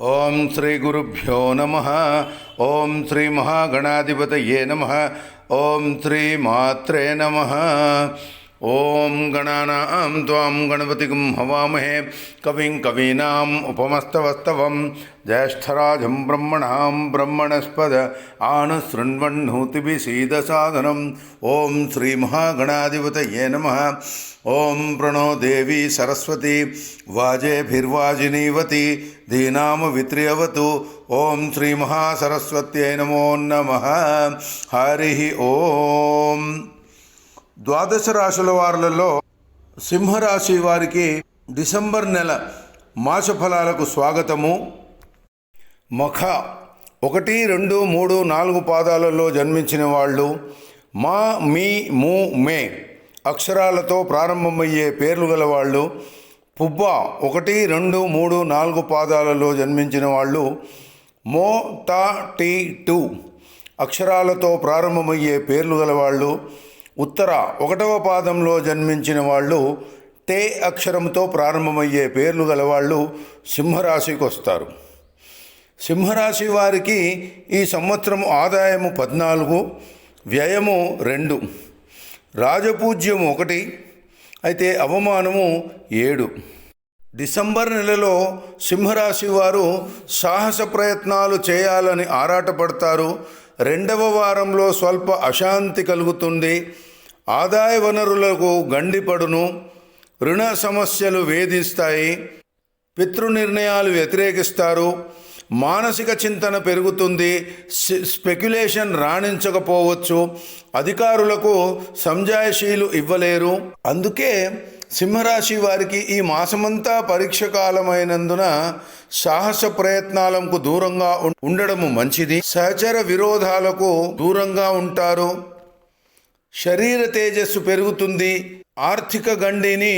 ఓం శ్రీ గురుభ్యో నమ. ఓం శ్రీ మహాగణాధిపతయే నమ. ఓం శ్రీ మాత్రే నమ. ॐ गणानां त्वां गणपतिं हवामहे कविं कवीनाम् उपमस्तवस्तवं ज्येष्ठराजं ब्रह्मणां ब्रह्मणस्पद आनुशृण्वन्नोतिभिसीदसाधनम् ॐ श्रीमहागणाधिपतये नमः ॐ प्रणो देवी सरस्वती वाजेभिर्वाजिनीवती धीनामवित्र्यवतु ॐ श्रीमहासरस्वत्यै नमो नमः हरिः ओम् ద్వాదశ రాశుల వారులలో సింహరాశి వారికి డిసెంబర్ నెల మాస ఫలాలకు స్వాగతము. మఖ ఒకటి రెండు మూడు నాలుగు పాదాలలో జన్మించిన వాళ్ళు మా మీ ము మే అక్షరాలతో ప్రారంభమయ్యే పేర్లు గల వాళ్ళు పుబ్బ ఒకటి రెండు మూడు నాలుగు పాదాలలో జన్మించిన వాళ్ళు మో తా టీ టూ అక్షరాలతో ప్రారంభమయ్యే పేర్లు గల వాళ్ళు ఉత్తర ఒకటవ పాదంలో జన్మించిన వాళ్ళు టే అక్షరంతో ప్రారంభమయ్యే పేర్లు గలవాళ్ళు సింహరాశికి వస్తారు. సింహరాశి వారికి ఈ సంవత్సరం ఆదాయము పద్నాలుగు వ్యయము రెండు రాజపూజ్యం ఒకటి అయితే అవమానము ఏడు. డిసెంబర్ నెలలో సింహరాశి వారు సాహస ప్రయత్నాలు చేయాలని ఆరాటపడతారు. రెండవ వారంలో స్వల్ప అశాంతి కలుగుతుంది. ఆదాయ వనరులకు గండిపడును రుణ సమస్యలు వేధిస్తాయి పితృ నిర్ణయాలు వ్యతిరేకిస్తారు మానసిక చింతన పెరుగుతుంది స్పెక్యులేషన్ రాణించకపోవచ్చు అధికారులకు సంజాయశీలు ఇవ్వలేరు. అందుకే సింహరాశి వారికి ఈ మాసమంతా పరీక్ష కాలమైనందున సాహస ప్రయత్నాలకు దూరంగా ఉండడము మంచిది. సహచర విరోధాలకు దూరంగా ఉంటారు. శరీర తేజస్సు పెరుగుతుంది ఆర్థిక గండిని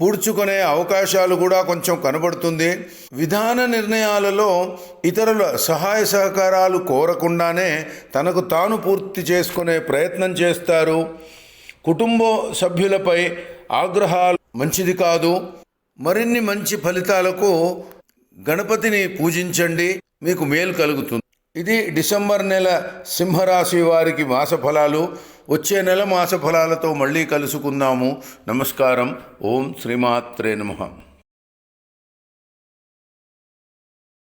పూడ్చుకునే అవకాశాలు కూడా కొంచెం కనబడుతుంది. విధాన నిర్ణయాలలో ఇతరుల సహాయ సహకారాలు కోరకుండానే తనకు తాను పూర్తి చేసుకునే ప్రయత్నం చేస్తారు. కుటుంబ సభ్యులపై ఆగ్రహాలు మంచిది కాదు. మరిన్ని మంచి ఫలితాలకు గణపతిని పూజించండి. మీకు మేలు కలుగుతుంది. ఇది డిసెంబర్ నెల సింహరాశి వారికి మాస ఫలాలు వచ్చే నెల మాస ఫలాలతో మళ్ళీ కలుసుకుందాము. నమస్కారం. ఓం శ్రీమాత్రే నమః.